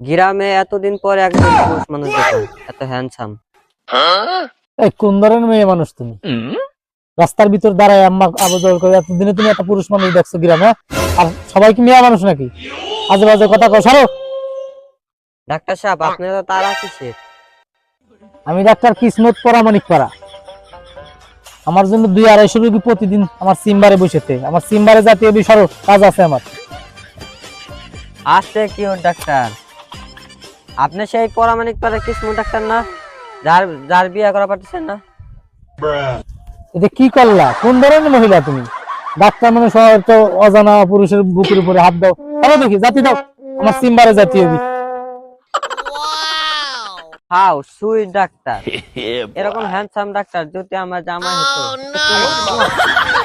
গ্রামে এতদিন পরে একজন পুরুষ মানুষ দেখলাম এত হ্যান্ডসাম এই কোন ধরনের মেয়ে মানুষ তুমি? রাস্তার ভিতর দাঁড়ায় আম্মা আবদল করে এতদিনে তুমি একটা পুরুষ মানুষ দেখছ গ্রামে? আর সবাই কি মেয়ে মানুষ নাকি? আজে বাজে কথা কও সরো ডাক্তার সাহেব আপনার তো তারা কিসের? আমি ডাক্তার কিসমত পরামানিক পাড়া। আমার জন্য দুই আড়াইশো রুগী প্রতিদিন আমার সিম্বারে বসেতে আমার সিম্বারে জাতীয় বিষয় কাজ আছে আমার। আসতে কি ওর ডাক্তার? আপনি সেই পরামানিক পারে কিসমু ডাক্তার না? যার যার বিয়ে করা পারতেছেন না? এটা কি করলা? কোন ধরনের মহিলা তুমি? ডাক্তার মানে সবাই তো অজানা পুরুষের বুকের উপরে হাত দাও। দেখি জাতি দাও। আমার সিম্বারে জাতীয় বি হাউ সুইট ডাক্তার। এরকম হ্যান্ডসাম ডাক্তার যদি আমার জামা হতো।